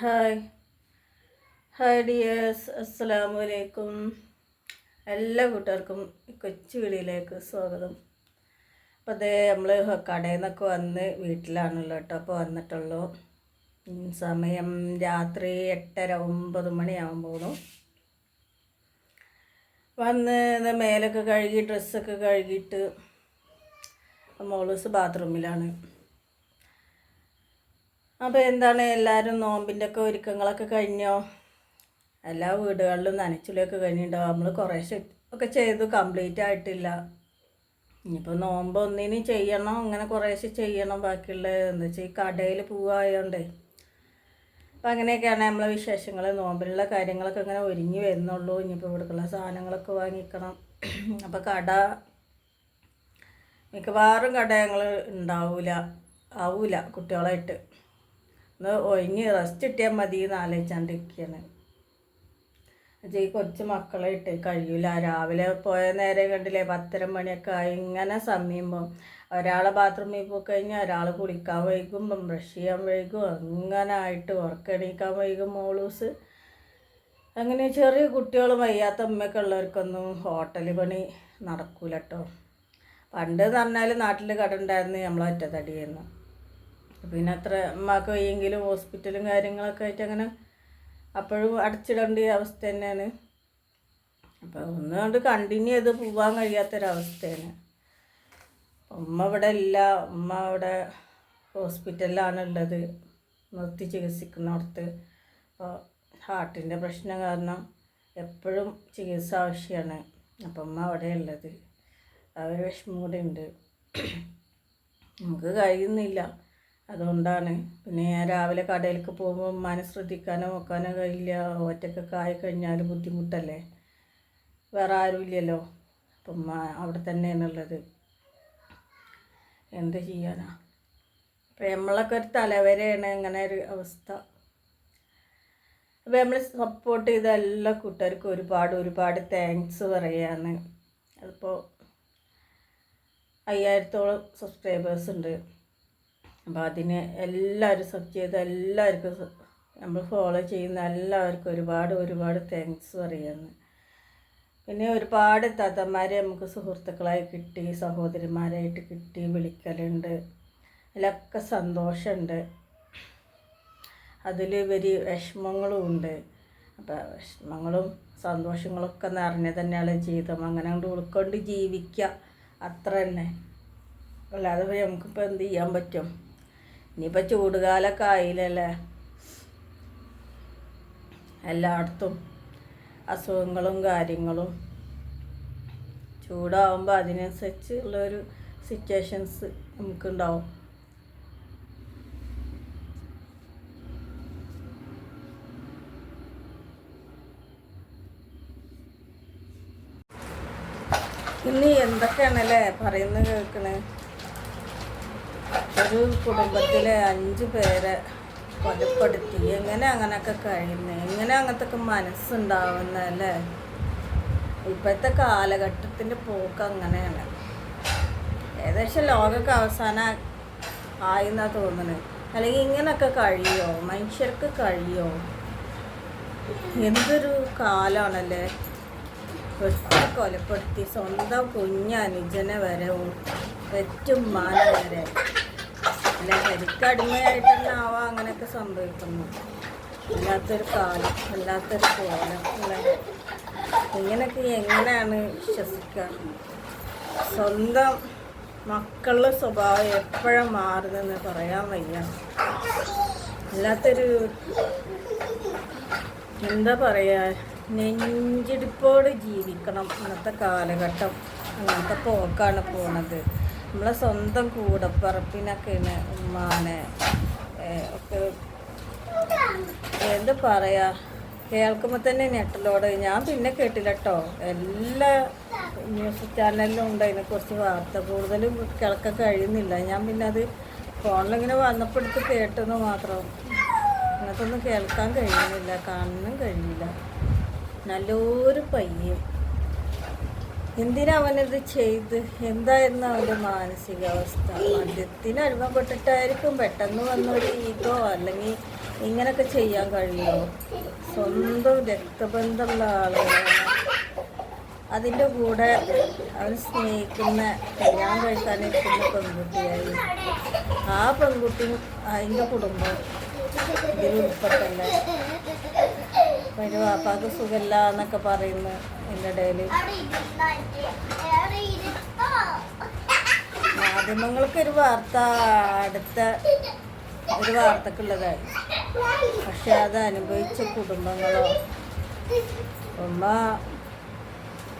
Hi. Hi dears. അസ്സലാമു അലൈക്കും. എല്ലാ കൂട്ടുകാർക്കും കൊച്ചു വീടിയിലേക്ക് സ്വാഗതം. അപ്പോൾ അതേ നമ്മൾ കടയിൽ നിന്നൊക്കെ വന്ന് വീട്ടിലാണല്ലോ കേട്ടോ. അപ്പോൾ വന്നിട്ടുള്ളൂ. സമയം രാത്രി എട്ടര ഒമ്പത് മണിയാകുമ്പോഴും വന്ന് മേലൊക്കെ കഴുകി ഡ്രസ്സൊക്കെ കഴുകിയിട്ട് മോളൂസ് ബാത്റൂമിലാണ്. അപ്പോൾ എന്താണ് എല്ലാവരും നോമ്പിന്റെ ഒക്കെ ഒരുക്കങ്ങളൊക്കെ കഴിഞ്ഞോ? എല്ലാ വീടുകളിലും നനച്ചിലൊക്കെ കഴിഞ്ഞിട്ടുണ്ടാവും. നമ്മൾ കുറേശ്ശെ ഒക്കെ ചെയ്തു കംപ്ലീറ്റ് ആയിട്ടില്ല. ഇനിയിപ്പോൾ നോമ്പ് ഒന്നിനും ചെയ്യണം അങ്ങനെ കുറേശ്ശെ ചെയ്യണം. ബാക്കിയുള്ള എന്താ വെച്ചാൽ ഈ കടയിൽ പോവായോണ്ടേ. അപ്പം അങ്ങനെയൊക്കെയാണ് നമ്മളെ വിശേഷങ്ങൾ നോമ്പിലുള്ള കാര്യങ്ങളൊക്കെ അങ്ങനെ ഒരുങ്ങി വരുന്നുള്ളൂ. ഇനിയിപ്പോൾ ഇവിടേക്കുള്ള സാധനങ്ങളൊക്കെ വാങ്ങിക്കണം. അപ്പോൾ കട മിക്കവാറും കട ഞങ്ങൾ ഉണ്ടാവില്ല ആവൂല കുട്ടികളായിട്ട്. ഒന്ന് ഒഴിഞ്ഞ് റെസ്റ്റ് കിട്ടിയാൽ മതി എന്ന് ആലോചിച്ചാണ്ടിരിക്കുകയാണ് ഈ മക്കളെ ഇട്ട് കഴിയൂല. രാവിലെ പോയ നേരെ കണ്ടില്ലേ പത്തര മണിയൊക്കെ ആയി. ഇങ്ങനെ സമയമ്പോൾ ഒരാളെ ബാത്റൂമിൽ പോയി കഴിഞ്ഞാൽ ഒരാൾ കുളിക്കാൻ വൈകും ബ്രഷ് ചെയ്യാൻ വൈകും അങ്ങനെ ആയിട്ട് ഉറക്കെണീക്കാൻ വൈകും മോളൂസ്. അങ്ങനെ ചെറിയ കുട്ടികൾ വയ്യാത്ത അമ്മയൊക്കെ ഉള്ളവർക്കൊന്നും ഹോട്ടൽ പണി നടക്കൂല കേട്ടോ പണ്ട് എന്ന് പറഞ്ഞാൽ നാട്ടിൽ കട ഉണ്ടായിരുന്നു ഒറ്റത്തടിയെന്ന് പിന്നെ അത്ര അമ്മയ്ക്ക് വയ്യെങ്കിലും ഹോസ്പിറ്റലും കാര്യങ്ങളൊക്കെ ആയിട്ട് അങ്ങനെ അപ്പോഴും അടച്ചിടേണ്ട അവസ്ഥ തന്നെയാണ്. അപ്പോൾ ഒന്നുകൊണ്ട് കണ്ടിന്യൂ ചെയ്ത് പോകാൻ കഴിയാത്തൊരവസ്ഥയാണ്. ഉമ്മ ഇവിടെ ഇല്ല. ഉമ്മ അവിടെ ഹോസ്പിറ്റലിലാണ് ഉള്ളത് നിർത്തി ചികിത്സിക്കുന്നിടത്ത്. അപ്പോൾ ഹാർട്ടിന്റെ പ്രശ്നം കാരണം എപ്പോഴും ചികിത്സ ആവശ്യമാണ് അപ്പം ഉമ്മ അവിടെ ഉള്ളത്. ഒരു വിഷമം കൂടെ ഉണ്ട്. നമുക്ക് കഴിയുന്നില്ല. അതുകൊണ്ടാണ്. പിന്നെ ഞാൻ രാവിലെ കടയിലേക്ക് പോകുമ്പോൾ ഉമ്മാനെ ശ്രദ്ധിക്കാനോ നോക്കാനോ കഴിയില്ല. ഒറ്റക്കൊക്കെ ആയി കഴിഞ്ഞാൽ ബുദ്ധിമുട്ടല്ലേ? വേറെ ആരും ഇല്ലല്ലോ. അപ്പം ഉമ്മ അവിടെ തന്നെയാണുള്ളത്. എന്ത് ചെയ്യാനാ? അപ്പം നമ്മളൊക്കെ ഒരു തലവരെയാണ് ഇങ്ങനെ ഒരു അവസ്ഥ. അപ്പം നമ്മൾ സപ്പോർട്ട് ചെയ്ത എല്ലാ കൂട്ടുകാർക്കും ഒരുപാട് ഒരുപാട് താങ്ക്സ് പറയാണ്. അതിപ്പോൾ അയ്യായിരത്തോളം സബ്സ്ക്രൈബേഴ്സ് ഉണ്ട്. അപ്പോൾ അതിന് എല്ലാവരും സബ് ചെയ്ത് എല്ലാവർക്കും നമ്മൾ ഫോളോ ചെയ്യുന്ന എല്ലാവർക്കും ഒരുപാട് ഒരുപാട് താങ്ക്സ് പറയുന്നു. പിന്നെ ഒരുപാട് താത്തമാരെ നമുക്ക് സുഹൃത്തുക്കളായി കിട്ടി സഹോദരിമാരായിട്ട് കിട്ടി വിളിക്കലുണ്ട്. അതിലൊക്കെ സന്തോഷമുണ്ട്. അതിൽ വലിയ വിഷമങ്ങളും ഉണ്ട്. അപ്പോൾ വിഷമങ്ങളും സന്തോഷങ്ങളൊക്കെ നിറഞ്ഞു തന്നെയാണ് ജീവിതം. അങ്ങനെ കൊണ്ട് ഉൾക്കൊണ്ട് ജീവിക്കുക അത്ര തന്നെ. അല്ലാതെ നമുക്കിപ്പോൾ എന്ത് ചെയ്യാൻ പറ്റും? ഇനിയിപ്പോൾ ചൂടുകാലമൊക്കെ ആയില്ലല്ലേ? എല്ലായിടത്തും അസുഖങ്ങളും കാര്യങ്ങളും. ചൂടാവുമ്പോൾ അതിനനുസരിച്ച് ഉള്ളൊരു സിറ്റുവേഷൻസ് നമുക്കുണ്ടാവും. ഇനി എന്തൊക്കെയാണല്ലേ പറയുന്നത് കേൾക്കണേ? ഒരു കുടുംബത്തിലെ അഞ്ച് പേരെ കൊലപ്പെടുത്തി. എങ്ങനെ അങ്ങനെയൊക്കെ കഴിയുന്നത് എങ്ങനെ അങ്ങനത്തെ ഒക്കെ മനസ്സുണ്ടാവുന്നല്ലേ ഇപ്പോഴത്തെ കാലഘട്ടത്തിന്റെ പോക്ക് അങ്ങനെയാണ്. ഏകദേശം ലോകമൊക്കെ അവസാനം ആയിന്നാ തോന്നുന്നത് അല്ലെങ്കിൽ ഇങ്ങനെയൊക്കെ കഴിയോ? മനുഷ്യർക്ക് കഴിയോ? എന്തൊരു കാലമാണല്ലേ ഒറ്റ കൊലപ്പെടുത്തി സ്വന്തം കുഞ്ഞനുജനെ വരെ ഏറ്റവും മാന വരെ അല്ല ശരിക്കടിമയായിട്ട് ആവാം അങ്ങനെയൊക്കെ സംഭവിക്കുന്നു വല്ലാത്തൊരു കാലം വല്ലാത്തൊരു കോലം ഇങ്ങനെയൊക്കെ എങ്ങനെയാണ് വിശ്വസിക്കുക സ്വന്തം മക്കളുടെ സ്വഭാവം എപ്പോഴും മാറുന്നെന്ന് പറയാൻ വയ്യ. വല്ലാത്തൊരു എന്താ പറയുക നെഞ്ചിടിപ്പോട് ജീവിക്കണം ഇന്നത്തെ കാലഘട്ടം. അങ്ങനത്തെ പോക്കാണ് പോണത്. നമ്മളെ സ്വന്തം കൂടപ്പറപ്പിനൊക്കെയാണ് ഉമ്മാനെ ഒക്കെ എന്ത് പറയാ കേൾക്കുമ്പോൾ തന്നെ ഞെട്ടലോട്. ഞാൻ പിന്നെ കേട്ടില്ല കേട്ടോ എല്ലാ ന്യൂസ് ചാനലിലും ഉണ്ട് അതിനെക്കുറിച്ച് വാർത്ത. കൂടുതലും കേൾക്കാൻ കഴിയുന്നില്ല. ഞാൻ പിന്നെ അത് ഫോണിലിങ്ങനെ വന്നപ്പോഴത്ത് കേട്ടെന്ന് മാത്രം. ഇങ്ങനത്തൊന്നും കേൾക്കാൻ കഴിയുന്നില്ല കാണാനും കഴിയില്ല നല്ലൊരു പയ്യൻ. എന്തിനാ അവനത് ചെയ്ത്? എന്തായിരുന്നു അവന്റെ മാനസികാവസ്ഥ? മദ്യത്തിന് അടിമപ്പെട്ടിട്ടായിരിക്കും പെട്ടെന്ന് വന്നൊരു ഈഗോ അല്ലെങ്കിൽ ഇങ്ങനൊക്കെ ചെയ്യാൻ കഴിയുമോ? സ്വന്തം രക്തബന്ധമുള്ള ആളുകളാണ്. അതിന്റെ കൂടെ അവൻ സ്നേഹിക്കുന്ന കല്യാണം കഴിക്കാനിരിക്കുന്ന പെൺകുട്ടിയായി. ആ പെൺകുട്ടി അതിന്റെ കുടുംബം ഇതിൽ ഉൾപ്പെട്ടല്ലേ ഒരു വാപ്പാക്ക് സുഖമില്ല എന്നൊക്കെ പറയുന്നു എന്റെ ഇടയിൽ. മാധ്യമങ്ങൾക്ക് ഒരു വാർത്ത അടുത്ത ഒരു വാർത്തക്കുള്ളതായി. പക്ഷെ അത് അനുഭവിച്ച കുടുംബങ്ങളോ ഉമ്മ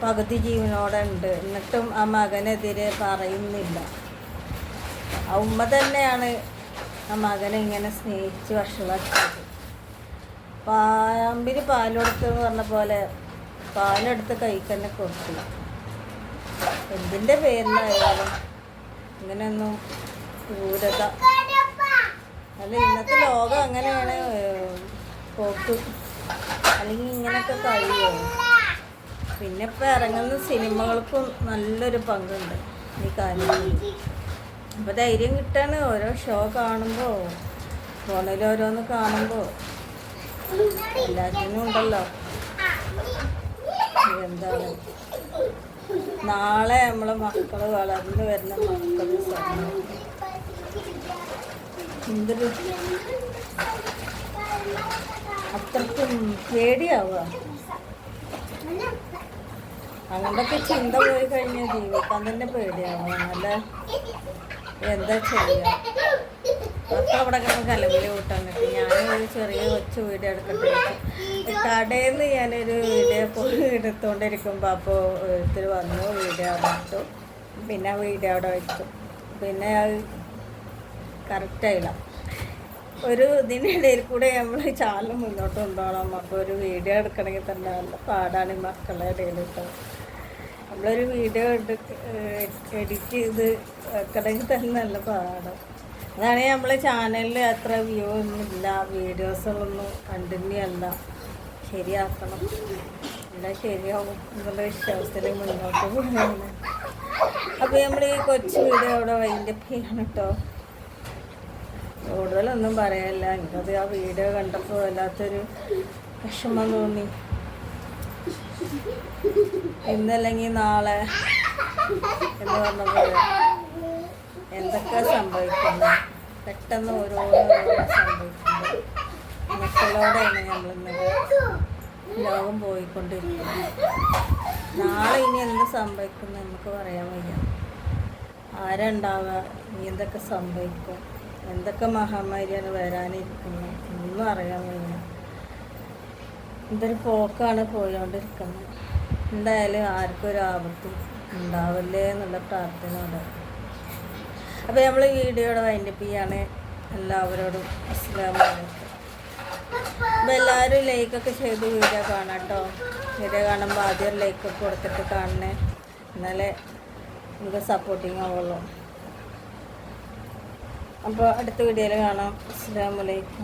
പകുതി ജീവനോടെ ഉണ്ട്. എന്നിട്ടും ആ മകനെതിരെ പറയുന്നില്ല. ആ ഉമ്മ തന്നെയാണ് ആ മകനെ ഇങ്ങനെ സ്നേഹിച്ച് വഷളാക്കിയത്. പാമ്പിന് പാലെടുത്ത് എന്ന് പറഞ്ഞ പോലെ പാലെടുത്ത് കൈക്കന്നെ കൊടുത്തു. എന്തിന്റെ പേരിലായാലും ഇങ്ങനെയൊന്നും ക്രൂരത. അല്ല ഇന്നത്തെ ലോകം അങ്ങനെയാണ് പോക്ക്. അല്ലെങ്കിൽ ഇങ്ങനെയൊക്കെ കഴിയുമോ പിന്നെ ഇപ്പം ഇറങ്ങുന്ന സിനിമകൾക്കും നല്ലൊരു പങ്കുണ്ട് ഈ കാര്യത്തിൽ. അപ്പോൾ ധൈര്യം കിട്ടാണ് ഓരോ ഷോ കാണുമ്പോൾ ഫോണിൽ ഓരോന്ന് കാണുമ്പോൾ എല്ലാത്തിനും ഉണ്ടല്ലോ. എന്താണ്? നാളെ നമ്മളെ മക്കൾ വളർന്ന് വരുന്ന മക്കൾ എന്തൊരു അത്രക്കും പേടിയാവുക. അങ്ങനൊക്കെ ചിന്ത പോയി കഴിഞ്ഞാൽ ജീവിക്കാൻ തന്നെ പേടിയാവുക നല്ല എന്താ ചെയ്യുക മക്കൾ അവിടെ കിടന്ന് കലവിൽ കൂട്ടാൻ കിട്ടി ഞാനൊരു ചെറിയ കൊച്ചു വീഡിയോ എടുക്കട്ടെ. കടയിൽ നിന്ന് ഞാനൊരു വീഡിയോ പോയി എടുത്തുകൊണ്ടിരിക്കുമ്പോൾ അപ്പോൾ ഒത്തിരി വന്നു വീഡിയോ അവിടെ ഇട്ടു. പിന്നെ വീഡിയോ അവിടെ വെച്ചു. പിന്നെ അത് കറക്റ്റായില്ല ഒരു ഇതിനിടയിൽ കൂടെ നമ്മൾ ചാലും മുന്നോട്ട് കൊണ്ടുപോകണം. അപ്പോൾ ഒരു വീഡിയോ എടുക്കണമെങ്കിൽ തന്നെ നല്ല പാടാണ് ഈ മക്കളുടെ ഇടയിൽ നമ്മളൊരു വീഡിയോ എഡിറ്റ് ചെയ്ത് വെക്കണമെങ്കിൽ തന്നെ നല്ല പാടാണ്. അതാണ് നമ്മളെ ചാനലിൽ അത്ര വ്യൂ ഒന്നും ഇല്ല വീഡിയോസുകളൊന്നും കണ്ടിന്യൂ അല്ല ശരിയാക്കണം. എല്ലാം ശരിയാവും എന്നുള്ള വിശ്വാസത്തിൽ മുന്നോട്ട് പോകുന്നതാണ് അപ്പോൾ നമ്മൾ ഈ കൊച്ചു വീഡിയോ അവിടെ വൈൻഡപ്പ് ചെയ്യണം കേട്ടോ കൂടുതലൊന്നും പറയാനില്ല എനിക്കത് ആ വീഡിയോ കണ്ടപ്പോൾ വല്ലാത്തൊരു വിഷമം തോന്നി. ഇന്നല്ലെങ്കിൽ നാളെ എന്ന് പറഞ്ഞ എന്തൊക്കെ സംഭവിക്കുന്നു? പെട്ടെന്ന് ഓരോരോ സംഭവിക്കുന്നു. മക്കളോടെയാണ് നമ്മളിന്നത് ലോകം പോയിക്കൊണ്ടിരിക്കുന്നത്. നാളെ ഇനി എന്ത് സംഭവിക്കുന്നു നമുക്ക് പറയാൻ വയ്യ. ആരുണ്ടാവുക? ഇനി എന്തൊക്കെ സംഭവിക്കും? എന്തൊക്കെ മഹാമാരിയാണ് വരാനിരിക്കുന്നത്? ഒന്നും അറിയാൻ വയ്യ. എന്തൊരു പോക്കാണ് പോയോണ്ടിരിക്കുന്നത്. എന്തായാലും ആർക്കും ഒരു ആപത്തും ഉണ്ടാവില്ലേ എന്നുള്ള പ്രാർത്ഥനയോടെ. അപ്പോൾ നമ്മൾ ഈ വീഡിയോയുടെ വൈൻഡപ്പ് ചെയ്യാണ്. എല്ലാവരോടും അസ്സാം വലൈക്കും അപ്പോൾ എല്ലാവരും ലൈക്കൊക്കെ ചെയ്ത് വീഡിയോ കാണാം കേട്ടോ വീഡിയോ കാണുമ്പോൾ ആദ്യം ഒരു ലൈക്കൊക്കെ കൊടുത്തിട്ട് കാണണേ. എന്നാലേ നമുക്ക് സപ്പോർട്ടിങ് ആവുള്ളൂ. അപ്പോൾ അടുത്ത വീഡിയോയിൽ കാണാം. അസ്സാം വലൈക്കും